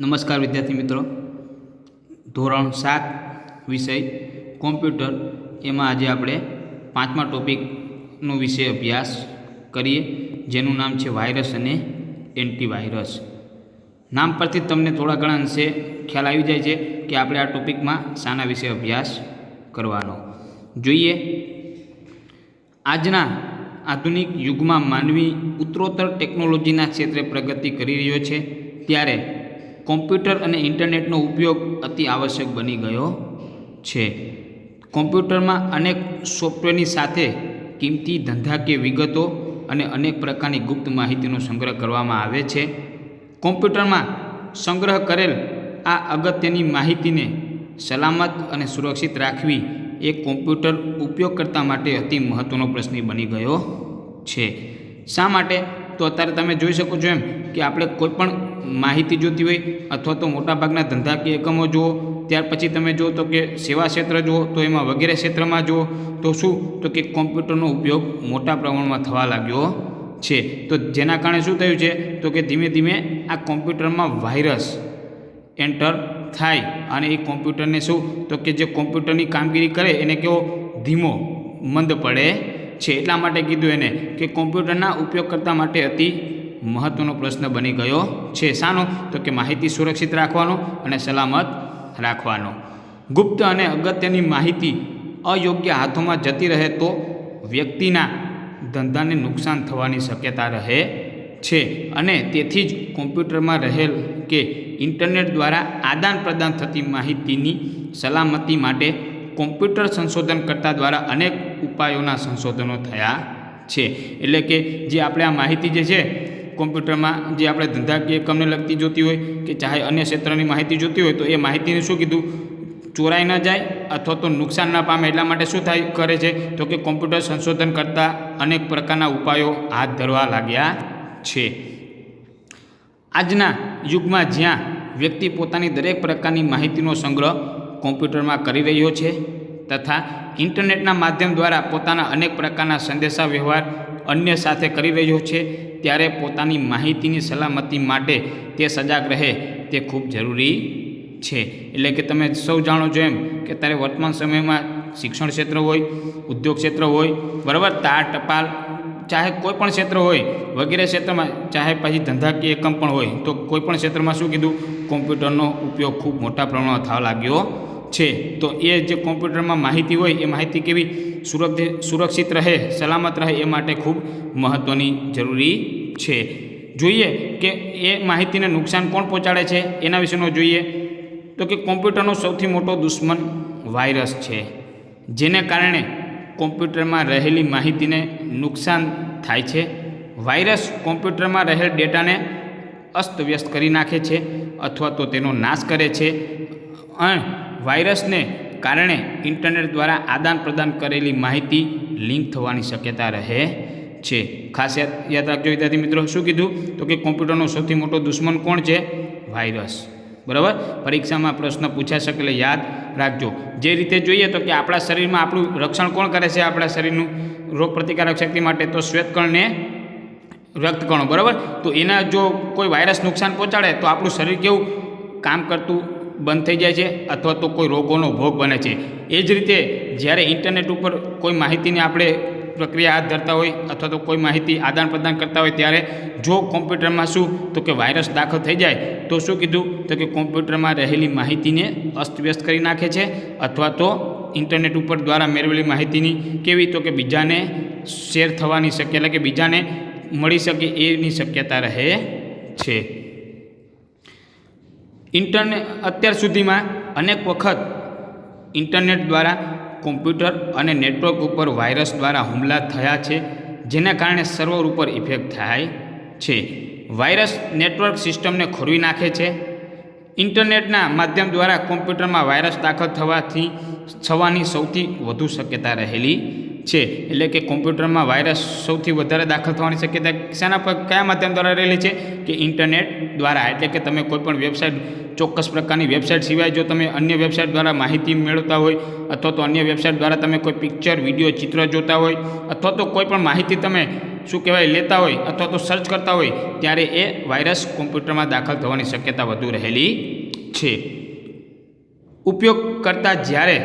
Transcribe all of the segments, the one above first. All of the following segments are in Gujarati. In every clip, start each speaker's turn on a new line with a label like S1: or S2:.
S1: નમસ્કાર વિદ્યાર્થી મિત્રો. ધોરણ સાત વિષય કોમ્પ્યુટર. એમાં આજે આપણે પાંચમા ટોપિકનો વિષય અભ્યાસ કરીએ, જેનું નામ છે વાયરસ અને એન્ટીવાયરસ. નામ પરથી તમને થોડા ઘણા અંશે ખ્યાલ આવી જાય છે કે આપણે આ ટોપિકમાં શાના વિશે અભ્યાસ કરવાનો. જોઈએ. આજના આધુનિક યુગમાં માનવી ઉત્તરોત્તર ટેકનોલોજીના ક્ષેત્રે પ્રગતિ કરી રહ્યો છે. ત્યારે કોમ્પ્યુટર અને ઇન્ટરનેટનો ઉપયોગ અતિ આવશ્યક બની ગયો છે. કોમ્પ્યુટરમાં અનેક સોફ્ટવેરની સાથે કિંમતી, ધંધાકીય વિગતો અને અનેક પ્રકારની ગુપ્ત માહિતીનો સંગ્રહ કરવામાં આવે છે. કોમ્પ્યુટરમાં સંગ્રહ કરેલ આ અગત્યની માહિતીને સલામત અને સુરક્ષિત રાખવી એ કોમ્પ્યુટર ઉપયોગકર્તા માટે અતિ મહત્ત્વનો પ્રશ્ન બની ગયો છે. શા માટે? તો અત્યારે તમે જોઈ શકો છો એમ કે આપણે કોઈ પણ માહિતી જોતી હોય અથવા તો મોટાભાગના ધંધાકીય એકમો જુઓ, ત્યાર પછી તમે જુઓ તો કે સેવા ક્ષેત્ર જુઓ, તો એમાં વગેરે ક્ષેત્રમાં જુઓ, તો શું? તો કે કોમ્પ્યુટરનો ઉપયોગ મોટા પ્રમાણમાં થવા લાગ્યો છે. તો જેના કારણે શું થયું છે? તો કે ધીમે ધીમે આ કોમ્પ્યુટરમાં વાયરસ એન્ટર થાય અને એ કોમ્પ્યુટરને શું? તો કે જે કોમ્પ્યુટરની કામગીરી કરે એને કેવો? ધીમો, મંદ પડે છે. એટલા માટે કીધું એને કે કોમ્પ્યુટરના ઉપયોગ કરતા માટે અતિ મહત્ત્વનો પ્રશ્ન બની ગયો છે. શાનો? તો કે માહિતી સુરક્ષિત રાખવાનો અને સલામત રાખવાનો. ગુપ્ત અને અગત્યની માહિતી અયોગ્ય હાથોમાં જતી રહે તો વ્યક્તિના ધંધાને નુકસાન થવાની શક્યતા રહે છે. અને તેથી જ કોમ્પ્યુટરમાં રહેલ કે ઇન્ટરનેટ દ્વારા આદાન પ્રદાન થતી માહિતીની સલામતી માટે કોમ્પ્યુટર સંશોધનકર્તા દ્વારા અનેક ઉપાયોના સંશોધનો થયા છે. એટલે કે જે આપણે આ માહિતી જે છે કોમ્પ્યુટરમાં જે આપણે ધંધાકીય એકમને લગતી જોતી હોય કે ચાહે અન્ય ક્ષેત્રની માહિતી જોતી હોય તો એ માહિતીને શું કીધું? ચોરાઈ ન જાય અથવા તો નુકસાન ન પામે એટલા માટે શું થાય? કરે છે. તો કે કોમ્પ્યુટર સંશોધન કરતાં અનેક પ્રકારના ઉપાયો હાથ ધરવા લાગ્યા છે. આજના યુગમાં જ્યાં વ્યક્તિ પોતાની દરેક પ્રકારની માહિતીનો સંગ્રહ કોમ્પ્યુટરમાં કરી રહ્યો છે તથા ઇન્ટરનેટના માધ્યમ દ્વારા પોતાના અનેક પ્રકારના સંદેશા વ્યવહાર અન્ય સાથે કરી રહ્યો છે, ત્યારે પોતાની માહિતીની સલામતી માટે તે સજાગ રહે, તે ખૂબ જરૂરી છે. એટલે કે તમે સૌ જાણો છો એમ કે અત્યારે વર્તમાન સમયમાં શિક્ષણ ક્ષેત્ર હોય, ઉદ્યોગ ક્ષેત્ર હોય, બરાબર, તાર, ટપાલ, ચાહે કોઈ પણ ક્ષેત્ર હોય, વગેરે ક્ષેત્રમાં, ચાહે પછી ધંધાકીય એકમ પણ હોય, તો કોઈ પણ ક્ષેત્રમાં શું કીધું? કોમ્પ્યુટરનો ઉપયોગ ખૂબ મોટા પ્રમાણમાં થવા લાગ્યો છે. તો એ જે કોમ્પ્યુટરમાં માહિતી હોય, એ માહિતી કેવી સુરક્ષિત રહે, સલામત રહે, એ માટે ખૂબ મહત્ત્વની જરૂરી છે. જોઈએ કે એ માહિતીને નુકસાન કોણ પહોંચાડે છે, એના વિશેનો જોઈએ. તો કે કોમ્પ્યુટરનો સૌથી મોટો દુશ્મન વાયરસ છે, જેને કારણે કોમ્પ્યુટરમાં રહેલી માહિતીને નુકસાન થાય છે. વાયરસ કોમ્પ્યુટરમાં રહેલ ડેટાને અસ્તવ્યસ્ત કરી નાખે છે, અથવા તો તેનો નાશ કરે છે. અને વાયરસને કારણે ઇન્ટરનેટ દ્વારા આદાન પ્રદાન કરેલી માહિતી લિંક થવાની શક્યતા રહે છે. ખાસ યાદ યાદ રાખજો વિદ્યાર્થી મિત્રો, શું કીધું? તો કે કોમ્પ્યુટરનો સૌથી મોટો દુશ્મન કોણ છે? વાયરસ. બરાબર? પરીક્ષામાં પ્રશ્ન પૂછાઈ શકે એટલે યાદ રાખજો. જે રીતે જોઈએ તો કે આપણા શરીરમાં આપણું રક્ષણ કોણ કરે છે? આપણા શરીરનું રોગ પ્રતિકારક શક્તિ માટે તો શ્વેતકણને રક્તકણો. બરાબર? તો એના જો કોઈ વાયરસ નુકસાન પહોંચાડે તો આપણું શરીર કેવું કામ કરતું બંધ થઈ જાય છે અથવા તો કોઈ રોગોનો ભોગ બને છે. એ જ રીતે જ્યારે ઇન્ટરનેટ ઉપર કોઈ માહિતીને આપણે પ્રક્રિયા હાથ ધરતા હોય અથવા તો કોઈ માહિતી આદાન પ્રદાન કરતા હોય ત્યારે જો કોમ્પ્યુટરમાં શું તો કે વાયરસ દાખલ થઈ જાય તો શું કીધું તો કે કોમ્પ્યુટરમાં રહેલી માહિતીને અસ્તવ્યસ્ત કરી નાખે છે અથવા તો ઇન્ટરનેટ ઉપર દ્વારા મેળવેલી માહિતીની કેવી તો કે બીજાને શેર થવાની શક્ય, એટલે કે બીજાને મળી શકે એની શક્યતા રહે છે. ઇન્ટરનેટ અત્યાર સુધીમાં અનેક વખત ઇન્ટરનેટ દ્વારા કોમ્પ્યુટર અને નેટવર્ક ઉપર વાયરસ દ્વારા હુમલા થયા છે, જેના કારણે સર્વર ઉપર ઇફેક્ટ થાય છે. વાયરસ નેટવર્ક સિસ્ટમને ખોરવી નાખે છે. ઇન્ટરનેટના માધ્યમ દ્વારા કોમ્પ્યુટરમાં વાયરસ દાખલ થવાથી થવાની સૌથી વધુ શક્યતા રહેલી છે. એટલે કે કોમ્પ્યુટરમાં વાયરસ સૌથી વધારે દાખલ થવાની શક્યતા શાના પર કયા માધ્યમ દ્વારા રહેલી છે? કે ઇન્ટરનેટ દ્વારા. એટલે કે તમે કોઈપણ વેબસાઇટ, ચોક્કસ પ્રકારની વેબસાઇટ સિવાય જો તમે અન્ય વેબસાઇટ દ્વારા માહિતી મેળવતા હોય, અથવા તો અન્ય વેબસાઇટ દ્વારા તમે કોઈ પિક્ચર, વીડિયો, ચિત્ર જોતા હોય, અથવા તો કોઈ પણ માહિતી તમે શું કહેવાય, લેતા હોય, અથવા તો સર્ચ કરતા હોય, ત્યારે એ વાયરસ કોમ્પ્યુટરમાં દાખલ થવાની શક્યતા વધુ રહેલી છે. ઉપયોગ કરતા જ્યારે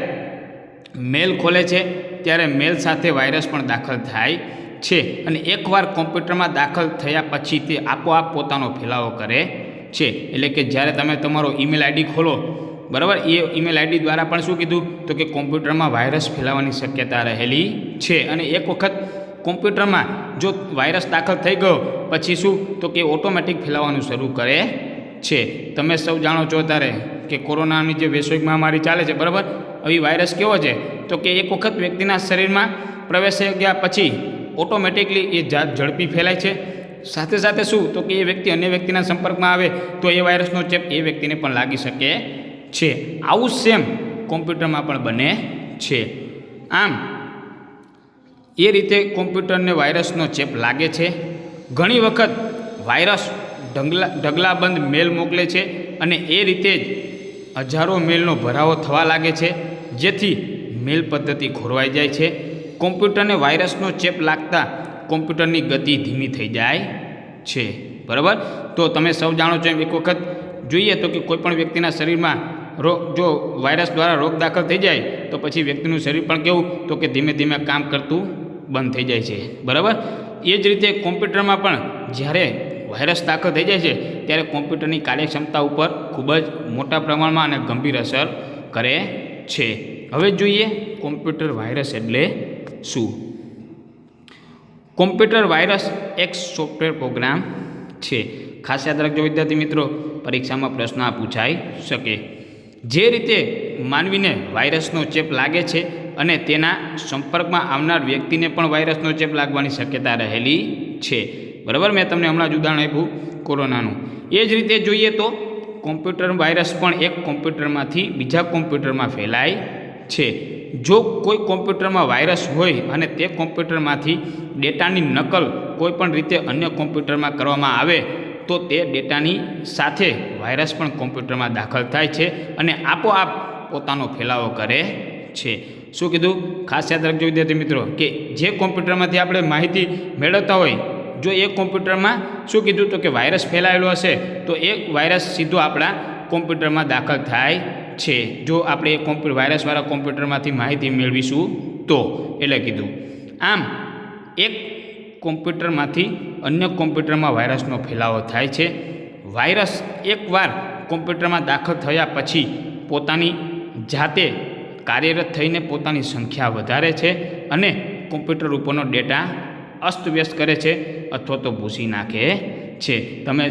S1: મેલ ખોલે છે ત્યારે મેલ સાથે વાયરસ પણ દાખલ થાય છે અને એકવાર કોમ્પ્યુટરમાં દાખલ થયા પછી તે આપોઆપ પોતાનો ફેલાવો કરે છે. એટલે કે જ્યારે તમે તમારો ઈમેલ આઈડી ખોલો, બરાબર? એ ઈમેલ આઈડી દ્વારા પણ શું કીધું? તો કે કોમ્પ્યુટરમાં વાયરસ ફેલાવાની શક્યતા રહેલી છે. અને એક વખત કોમ્પ્યુટરમાં જો વાયરસ દાખલ થઈ ગયો, પછી શું? તો કે ઓટોમેટિક ફેલાવાનું શરૂ કરે છે. તમે સૌ જાણો છો ત્યારે કે કોરોનાની જે વૈશ્વિક મહામારી ચાલે છે, બરાબર? હવે વાયરસ કેવો છે? તો કે એક વખત વ્યક્તિના શરીરમાં પ્રવેશી ગયા પછી ઓટોમેટિકલી એ જાત ઝડપી ફેલાય છે. સાથે સાથે શું? તો કે એ વ્યક્તિ અન્ય વ્યક્તિના સંપર્કમાં આવે તો એ વાયરસનો ચેપ એ વ્યક્તિને પણ લાગી શકે છે. આવું સેમ કોમ્પ્યુટરમાં પણ બને છે. આમ, એ રીતે કોમ્પ્યુટરને વાયરસનો ચેપ લાગે છે. ઘણી વખત વાયરસ ઢગલા ઢગલાબંધ મેલ મોકલે છે અને એ રીતે જ હજારો મેલનો ભરાવો થવા લાગે છે, જેથી મેલ પદ્ધતિ ખોરવાઈ જાય છે. કોમ્પ્યુટરને વાયરસનો ચેપ લાગતા કોમ્પ્યુટરની ગતિ ધીમી થઈ જાય છે. બરાબર? તો તમે સૌ જાણો છો એમ એક વખત જોઈએ તો કે કોઈપણ વ્યક્તિના શરીરમાં રોગ જો વાયરસ દ્વારા રોગ દાખલ થઈ જાય, તો પછી વ્યક્તિનું શરીર પણ કેવું? તો કે ધીમે ધીમે કામ કરતું બંધ થઈ જાય છે. બરાબર? એ જ રીતે કોમ્પ્યુટરમાં પણ જ્યારે વાયરસ દાખલ થઈ જાય છે, ત્યારે કોમ્પ્યુટરની કાર્યક્ષમતા ઉપર ખૂબ જ મોટા પ્રમાણમાં અને ગંભીર અસર કરે છે. હવે જોઈએ કોમ્પ્યુટર વાયરસ એટલે શું? કોમ્પ્યુટર વાયરસ એક સોફ્ટવેર પ્રોગ્રામ છે. ખાસ યાદ રાખજો વિદ્યાર્થી મિત્રો, પરીક્ષામાં પ્રશ્ન આ પૂછાઈ શકે. જે રીતે માનવીને વાયરસનો ચેપ લાગે છે અને તેના સંપર્કમાં આવનાર વ્યક્તિને પણ વાયરસનો ચેપ લાગવાની શક્યતા રહેલી છે. બરાબર? મેં તમને હમણાં જ ઉદાહરણ આપ્યું કોરોનાનું. એ જ રીતે જોઈએ તો કોમ્પ્યુટર વાયરસ પણ એક કોમ્પ્યુટરમાંથી બીજા કોમ્પ્યુટરમાં ફેલાય છે. જો કોઈ કોમ્પ્યુટરમાં વાયરસ હોય અને તે કોમ્પ્યુટરમાંથી ડેટાની નકલ કોઈ પણ રીતે અન્ય કોમ્પ્યુટરમાં કરવામાં આવે, તો તે ડેટાની સાથે વાયરસ પણ કોમ્પ્યુટરમાં દાખલ થાય છે અને આપોઆપ પોતાનો ફેલાવો કરે છે. શું કીધું? ખાસ યાદ રાખજો વિદ્યાર્થી મિત્રો, કે જે કોમ્પ્યુટરમાંથી આપણે માહિતી મેળવતા હોય જો એ કોમ્પ્યુટરમાં શું કીધું તો કે વાયરસ ફેલાયેલો હશે, તો એ વાયરસ સીધો આપણા કોમ્પ્યુટરમાં દાખલ થાય છે. જો આપણે એ કોમ્પ્યુ વાયરસવાળા કોમ્પ્યુટરમાંથી માહિતી મેળવીશું તો, એટલે કીધું. આમ, એક કોમ્પ્યુટરમાંથી અન્ય કોમ્પ્યુટરમાં વાયરસનો ફેલાવો થાય છે. વાયરસ એકવાર કોમ્પ્યુટરમાં દાખલ થયા પછી પોતાની જાતે કાર્યરત થઈને પોતાની સંખ્યા વધારે છે અને કોમ્પ્યુટર ઉપરનો ડેટા અસ્તવ્યસ્ત કરે છે અથવા તો ભૂસી નાખે છે. તમે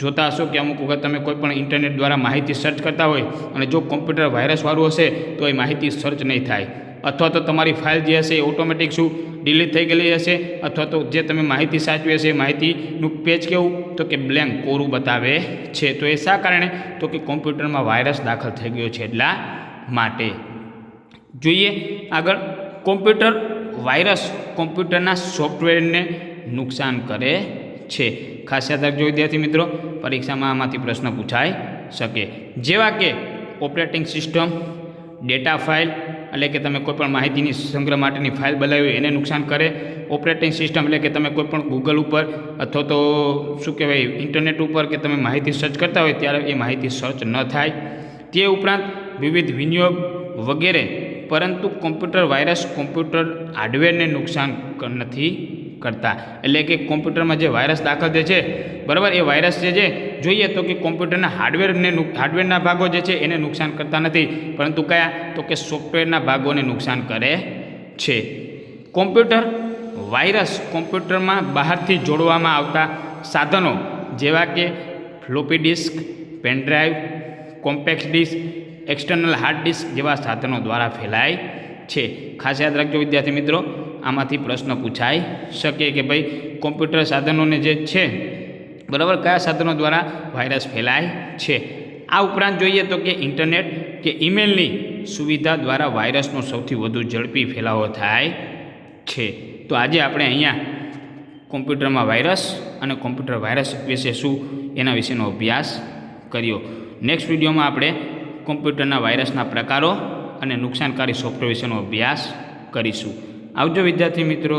S1: જોતા હશો કે અમુક વખત તમે કોઈ પણ ઇન્ટરનેટ દ્વારા માહિતી સર્ચ કરતા હોય અને જો કોમ્પ્યુટર વાયરસવાળું હશે તો એ માહિતી સર્ચ નહીં થાય. અથવા તો તમારી ફાઇલ જે હશે એ ઓટોમેટિક શું? ડિલીટ થઈ ગયેલી હશે અથવા તો જે તમે માહિતી સાચવી હશે એ માહિતીનું પેજ કેવું? તો કે બ્લેન્ક કોરું બતાવે છે. તો એ શા કારણે? તો કે કોમ્પ્યુટરમાં વાયરસ દાખલ થઈ ગયો છે એટલા માટે. જોઈએ આગળ. કોમ્પ્યુટર વાયરસ કોમ્પ્યુટરના સોફ્ટવેરને નુકસાન કરે છે. ખાસ યાદ રાખજો વિદ્યાર્થી મિત્રો, પરીક્ષામાં આમાંથી પ્રશ્ન પૂછાઈ શકે. જેવા કે ઓપરેટિંગ સિસ્ટમ, ડેટા ફાઇલ, એટલે કે તમે કોઈપણ માહિતીની સંગ્રહ માટેની ફાઇલ બનાવી એને નુકસાન કરે. ઓપરેટિંગ સિસ્ટમ એટલે કે તમે કોઈપણ ગૂગલ ઉપર અથવા તો શું કહેવાય, ઇન્ટરનેટ ઉપર કે તમે માહિતી સર્ચ કરતા હોય ત્યારે એ માહિતી સર્ચ ન થાય. તે ઉપરાંત વિવિધ વિનિયોગ વગેરે પરંતુ કોમ્પ્યુટર વાયરસ કોમ્પ્યુટર હાર્ડવેરને નુકસાન નથી કરતા. એટલે કે કોમ્પ્યુટરમાં જે વાયરસ દાખલ થાય છે, બરાબર, એ વાયરસ જે છે, જોઈએ તો કે કોમ્પ્યુટરના હાર્ડવેરને હાર્ડવેરના ભાગો જે છે, એને નુકસાન કરતા નથી. પરંતુ કયા? તો કે સોફ્ટવેરના ભાગોને નુકસાન કરે છે. કોમ્પ્યુટર વાયરસ કોમ્પ્યુટરમાં બહારથી જોડવામાં આવતા સાધનો જેવા કે floppy disk pen drive compact disk external hard disk જેવા સાધનો દ્વારા ફેલાય છે. ખાસ યાદ રાખજો વિદ્યાર્થી મિત્રો, આમાંથી પ્રશ્ન પૂછાઈ શકે કે ભાઈ કોમ્પ્યુટર સાધનોને જે છે, બરાબર, કયા સાધનો દ્વારા વાયરસ ફેલાય છે? આ ઉપરાંત જોઈએ તો કે ઇન્ટરનેટ કે ઈમેલની સુવિધા દ્વારા વાયરસનો સૌથી વધુ ઝડપી ફેલાવો થાય છે. તો આજે આપણે અહીંયા કોમ્પ્યુટરમાં વાયરસ અને કોમ્પ્યુટર વાયરસ વિશે શું, એના વિશેનો અભ્યાસ કર્યો. નેક્સ્ટ વિડીયોમાં આપણે કોમ્પ્યુટરના વાયરસના પ્રકારો અને નુકસાનકારી સોફ્ટવેર વિશેનો અભ્યાસ કરીશું. આવજો વિદ્યાર્થી મિત્રો.